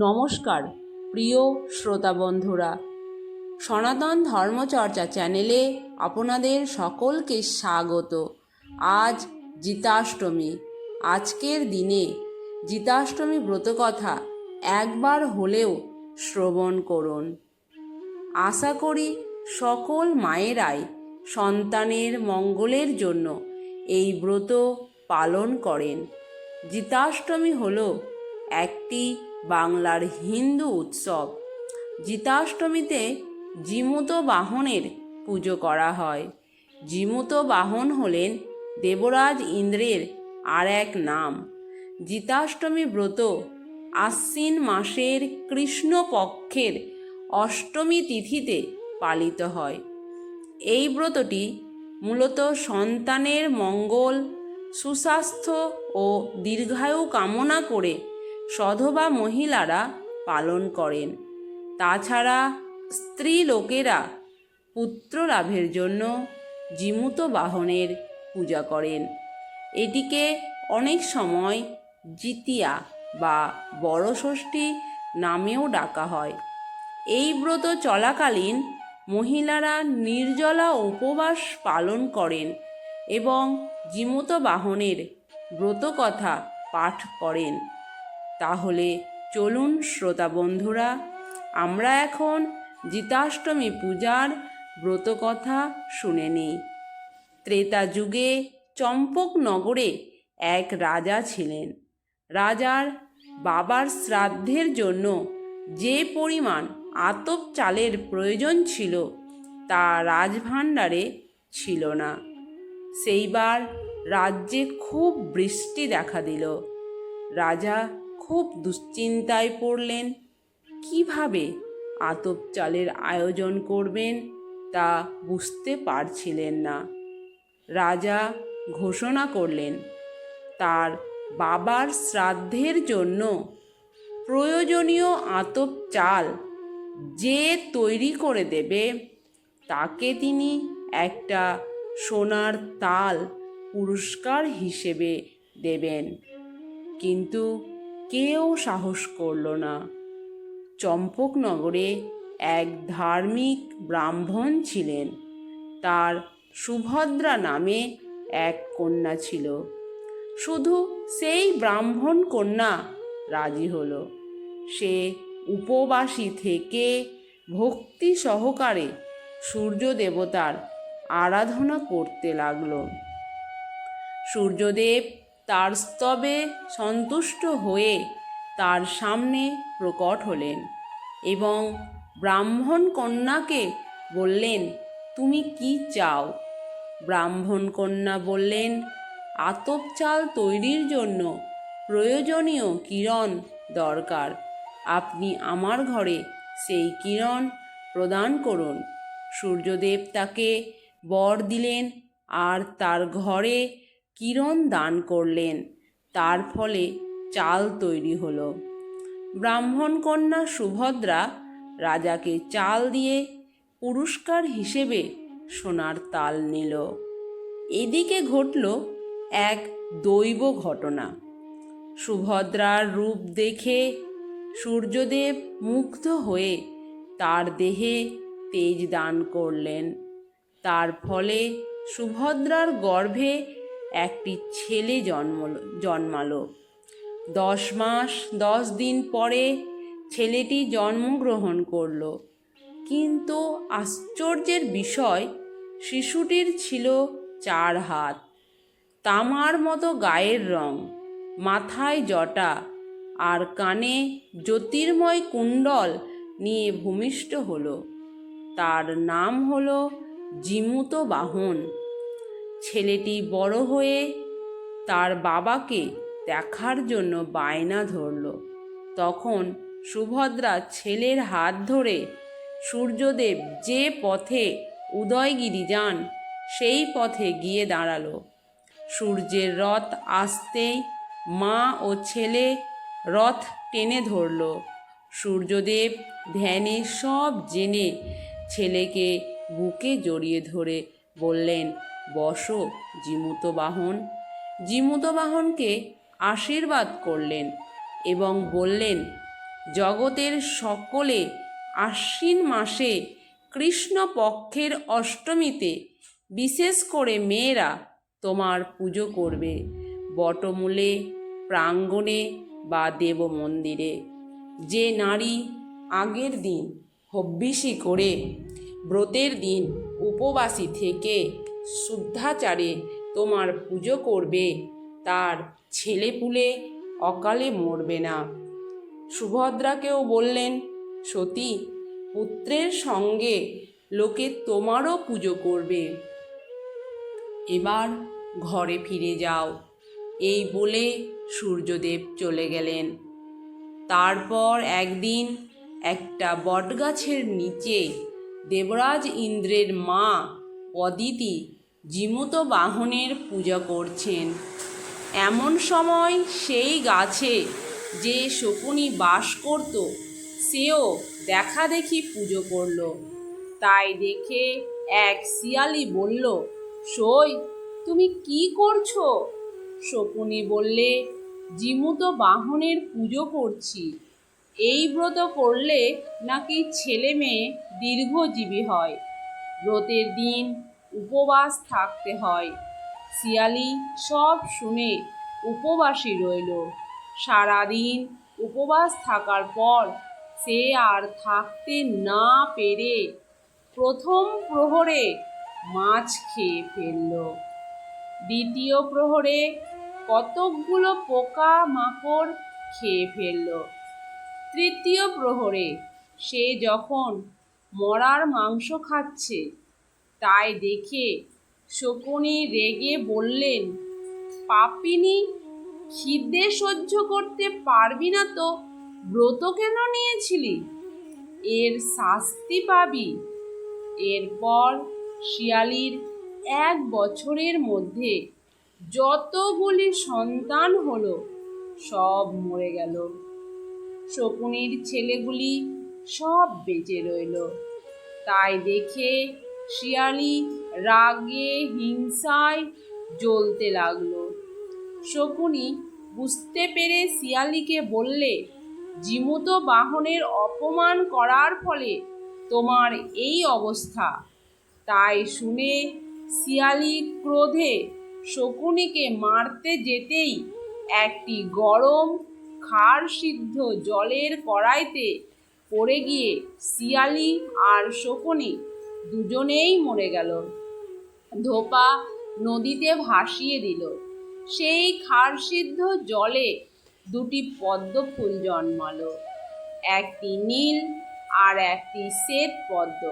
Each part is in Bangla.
নমস্কার, প্রিয় শ্রোতা বন্ধুরা সনাতন ধর্মচর্চা চ্যানেলে আপনাদের সকলকে স্বাগত। আজ জিতাষ্টমী। আজকের দিনে জিতাষ্টমী ব্রতকথা একবার হলেও শ্রবণ করুন। আশা করি সকল মায়েরাই সন্তানের মঙ্গলের জন্য এই ব্রত পালন করেন। জিতাষ্টমী হল একটি বাংলার হিন্দু উৎসব। জিতাষ্টমীতে জিমুত বাহনের পুজো করা হয়। জিমুত বাহন হলেন দেবরাজ ইন্দ্রের আর এক নাম। জিতাষ্টমী ব্রত আশ্বিন মাসের কৃষ্ণপক্ষের অষ্টমী তিথিতে পালিত হয়। এই ব্রতটি মূলত সন্তানের মঙ্গল, সুস্বাস্থ্য ও দীর্ঘায়ু কামনা করে সধবা মহিলারা পালন করেন। তাছাড়া স্ত্রী লোকেরা পুত্র লাভের জন্য জিমুত বাহনের পূজা করেন। এটিকে অনেক সময় জিতিয়া বা বড় ষষ্ঠী নামেও ডাকা হয়। এই ব্রত চলাকালীন মহিলারা নির্জলা উপবাস পালন করেন এবং জিমুত বাহনের ব্রতকথা পাঠ করেন। তাহলে চলুন শ্রোতা বন্ধুরা, আমরা এখন জিতাষ্টমী পূজার ব্রতকথা শুনে নিই। ত্রেতা যুগে চম্পকনগরে এক রাজা ছিলেন। রাজার বাবার শ্রাদ্ধের জন্য যে পরিমাণ আতপ চালের প্রয়োজন ছিল তা রাজভাণ্ডারে ছিল না। সেইবার রাজ্যে খুব বৃষ্টি দেখা দিল। রাজা খুব দুশ্চিন্তায় পড়লেন। কীভাবে আতপ চালের আয়োজন করবেন তা বুঝতে পারছিলেন না। রাজা ঘোষণা করলেন, তার বাবার শ্রাদ্ধের জন্য প্রয়োজনীয় আতপ চাল যে তৈরি করে দেবে, তাকে তিনি একটা সোনার তাল পুরস্কার হিসেবে দেবেন। কিন্তু কেউ সাহস করল না। চম্পকনগরে এক ধার্মিক ব্রাহ্মণ ছিলেন। তার সুভদ্রা নামে এক কন্যা ছিল। শুধু সেই ব্রাহ্মণ কন্যা রাজি হলো। সে উপবাসী থেকে ভক্তি সহকারে সূর্য দেবতার আরাধনা করতে লাগল। সূর্যদেব তার স্তবে সন্তুষ্ট হয়ে তার সামনে প্রকট হলেন এবং ব্রাহ্মণ কন্যাকে বললেন, তুমি কি চাও? ব্রাহ্মণ কন্যা বললেন, আতপ চাল তৈরির জন্য প্রয়োজনীয় কিরণ দরকার। আপনি আমার ঘরে সেই কিরণ প্রদান করুন। সূর্যদেব তাকে বর দিলেন, আর তার ঘরে কিরণ দান করলেন, তার ফলে চাল তৈরি হলো। ব্রাহ্মণ কন্যা সুভদ্রা রাজাকে চাল দিয়ে পুরস্কার হিসেবে সোনার তাল নিল। এদিকে ঘটল এক দৈব ঘটনা। সুভদ্রার রূপ দেখে সূর্যদেব মুগ্ধ হয়ে তার দেহে তেজ দান করলেন। তার ফলে সুভদ্রার গর্ভে একটি ছেলে জন্মল জন্মালো। দশ মাস, দশ দিন পরে ছেলেটি জন্মগ্রহণ করল। কিন্তু আশ্চর্যের বিষয়, শিশুটির ছিল চার হাত, তামার মতো গায়ের রং, মাথায় জটা আর কানে জ্যোতির্ময় কুণ্ডল নিয়ে ভূমিষ্ঠ হলো। তার নাম হলো জিমুত বাহন। ছেলেটি বড় হয়ে তার বাবাকে দেখার জন্য বায়না ধরল। তখন সুভদ্রা ছেলের হাত ধরে সূর্যদেব যে পথে উদয়গিরি যান, সেই পথে গিয়ে দাঁড়াল। সূর্যের রথ আসতেই মা ও ছেলে রথ টেনে ধরল। সূর্যদেব ধ্যানে সব জেনে ছেলেকে বুকে জড়িয়ে ধরে বললেন বসো, জিমুত বাহন। জিমুত বাহনকে আশীর্বাদ করলেন এবং বললেন, জগতের সকলে আশ্বিন মাসে কৃষ্ণপক্ষের অষ্টমীতে বিশেষ করে মেয়েরা তোমার পুজো করবে। বটমূলে, প্রাঙ্গণে বা দেব মন্দিরে। যে নারী আগের দিন হব্বিসি করে ব্রতের দিন উপবাসী থেকে শুদ্ধাচারে তোমার পুজো করবে। তার ছেলেপুলে অকালে মরবে না। সুভদ্রাকেও বললেন, সতী, পুত্রের সঙ্গে লোকে তোমারও পুজো করবে। এবার ঘরে ফিরে যাও। এই বলে সূর্যদেব চলে গেলেন। তারপর একদিন একটা বটগাছের নিচে দেবরাজ ইন্দ্রের মা অদিতি জীমূত বাহনের পূজা করছেন। এমন সময় সেই গাছে যে শকুনি বাস করত, সেও দেখা দেখি পুজো করল। তাই দেখে এক শিয়ালি বলল, সই, তুমি কি করছ? শকুনি বললে, জীমূত বাহনের পুজো করছি। এই ব্রত করলে নাকি ছেলে মেয়ে দীর্ঘজীবী হয়। ব্রতের দিন উপবাস থাকতে হয়। শিয়ালি সব শুনে উপবাসী রইল। সারাদিন উপবাস থাকার পর সে আর থাকতে না পেরে প্রথম প্রহরে মাছ খেয়ে ফেলল। দ্বিতীয় প্রহরে কতকগুলো পোকা মাকড় খেয়ে ফেলল। তৃতীয় প্রহরে সে যখন মরার মাংস খাচ্ছে। তাই দেখে শকুনি রেগে বললেন, পাপিনী, খিদে সহ্য করতে পারবি না তো, ব্রত কেন নিয়েছিলি? এর শাস্তি পাবি। এরপর শিয়ালির এক বছরের মধ্যে যতগুলি সন্তান হলো, সব মরে গেল। শকুনির ছেলেগুলি সব বেঁচে রইল। তাই দেখে শিয়ালি রাগে, হিংসায় জ্বলতে লাগল। শকুনি বুঝতে পেরে শিয়ালিকে বললে, জিমুত বাহনের অপমান করার ফলে তোমার এই অবস্থা। তাই শুনে শিয়ালি ক্রোধে শকুনিকে মারতে যেতেই একটি গরম খাড় সিদ্ধ জলের কড়াইতে পড়ে গিয়ে শিয়ালি আর শকুনি দুজনেই মরে গেল। ধোপা নদীতে ভাসিয়ে দিল। সেই খারসিদ্ধ জলে দুটি পদ্ম ফুল জন্মালো। একটি নীল আর একটি শ্বেত পদ্ম।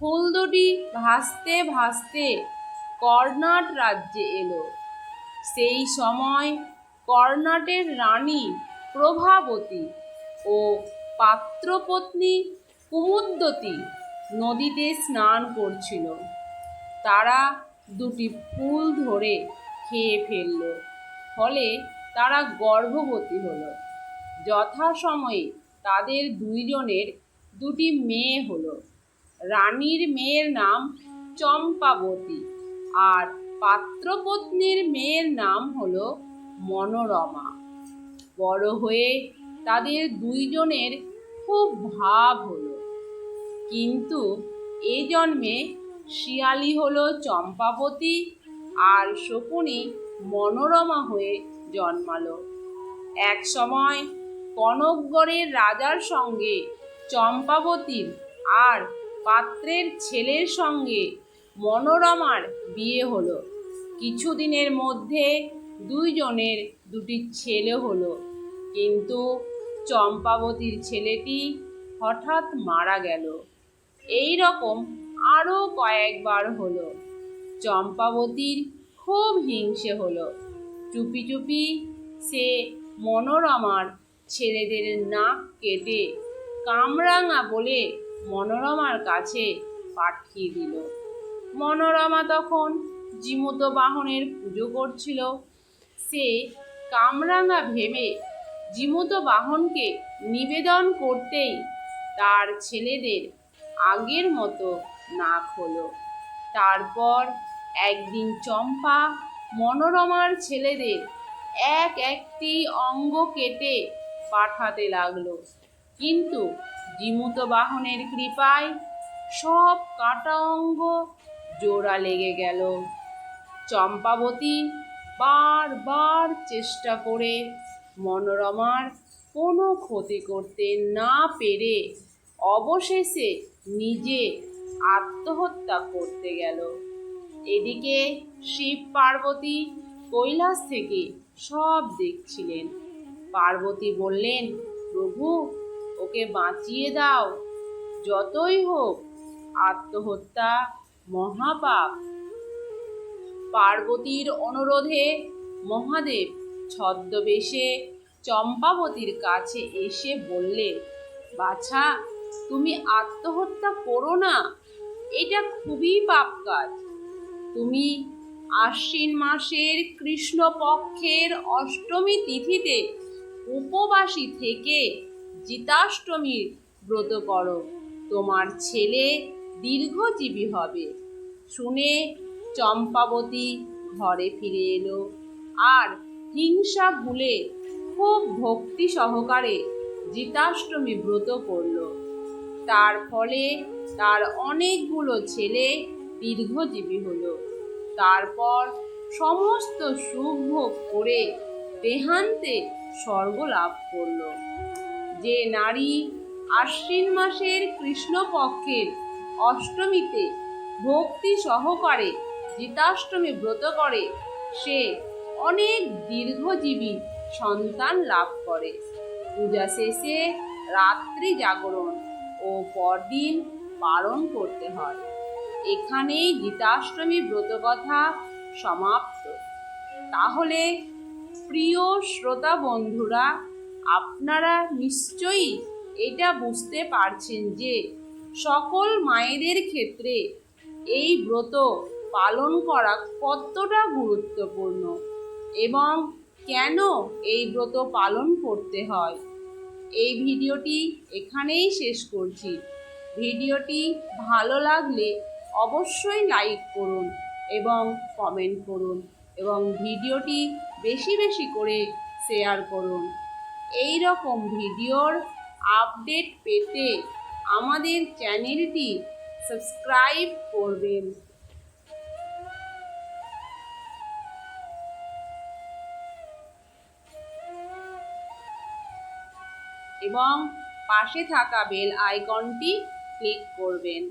ফুল দুটি ভাসতে ভাসতে কর্ণাট রাজ্যে এলো। সেই সময় কর্ণাটের রানী প্রভাবতী ও পাত্রপত্নী কুমুদ্যতী নদীতে স্নান করছিল। তারা দুটি ফুল ধরে খেয়ে ফেলল, ফলে তারা গর্ভবতী হলো। যথাসময়ে তাদের দুইজনের দুটি মেয়ে হলো। রানীর মেয়ের নাম চম্পাবতী আর পাত্রপত্নীর মেয়ের নাম হলো মনোরমা। বড় হয়ে তাদের দুইজনের খুব ভাব হলো। কিন্তু এ জন্মে শিয়ালি হলো চম্পাবতী আর শকুনি মনোরমা হয়ে জন্মালো। এক সময় কনকগড়ের রাজার সঙ্গে চম্পাবতীর আর পাত্রের ছেলের সঙ্গে মনোরমার বিয়ে হলো। কিছুদিনের মধ্যে দুইজনের দুটি ছেলে হলো। কিন্তু চম্পাবতীর ছেলেটি হঠাৎ মারা গেল। এই রকম আরও কয়েকবার হলো। চম্পাবতীর খুব হিংসে হলো। চুপি চুপি সে মনোরমার ছেলেদের নাক কেটে কামরাঙা বলে মনোরমার কাছে পাঠিয়ে দিল। মনোরমা তখন জীমূত বাহনের পুজো করছিল। সে কামরাঙা ভেবে জীমূত বাহনকে নিবেদন করতেই তার ছেলেদের আগের মতো নাক হলো তারপর একদিন চম্পা মনোরমার ছেলেদের এক একটি অঙ্গ কেটে পাঠাতে লাগল। কিন্তু জিমুত বাহনের কৃপায় সব কাটা অঙ্গ জোড়া লেগে গেল। চম্পাবতী বারবার চেষ্টা করে মনোরমার কোনো ক্ষতি করতে না পেরে অবশেষে নিজে আত্মহত্যা করতে গেল। এদিকে শিব পার্বতী কৈলাস থেকে সব দেখছিলেন। পার্বতী বললেন, প্রভু, ওকে বাঁচিয়ে দাও। যতই হোক, আত্মহত্যা মহাপাপ। পার্বতীর অনুরোধে মহাদেব ছদ্মবেশে চম্পাবতীর কাছে এসে বললে, বাছা, তুমি আত্মহত্যা করো না, এটা খুবই পাপ কাজ। তুমি আশ্বিন মাসের কৃষ্ণপক্ষের অষ্টমী তিথিতে উপবাসী থেকে জিতাষ্টমীর ব্রত করো। তোমার ছেলে দীর্ঘজীবী হবে। শুনে চম্পাবতী ঘরে ফিরে এলো। আর হিংসা ভুলে, খুব ভক্তি সহকারে জিতাষ্টমী ব্রত করল। তার ফলে তার অনেকগুলো ছেলে দীর্ঘজীবী হলো। তারপর সমস্ত সুখ ভোগ করে দেহান্তে স্বর্গ লাভ করল। যে নারী আশ্বিন মাসের কৃষ্ণপক্ষের অষ্টমীতে ভক্তি সহকারে জিতাষ্টমী ব্রত করে, সে অনেক দীর্ঘজীবী সন্তান লাভ করে। পূজা শেষে রাত্রি জাগরণ ও পরদিন পালন করতে হয়। এখানেই গীতাষ্টমী ব্রতকথা সমাপ্ত। তাহলে প্রিয় শ্রোতা বন্ধুরা, আপনারা নিশ্চয়ই এটা বুঝতে পারছেন যে সকল মায়েদের ক্ষেত্রে এই ব্রত পালন করা কতটা গুরুত্বপূর্ণ। এবং কেন এই ব্রত পালন করতে হয়? এই ভিডিওটি এখানেই শেষ করছি। ভিডিওটি ভালো লাগলে অবশ্যই লাইক করুন এবং কমেন্ট করুন এবং ভিডিওটি বেশি বেশি করে শেয়ার করুন। এই রকম ভিডিওর আপডেট পেতে আমাদের চ্যানেলটি সাবস্ক্রাইব করবেন। এবং পাশে থাকা বেল আইকনটি ক্লিক করবেন।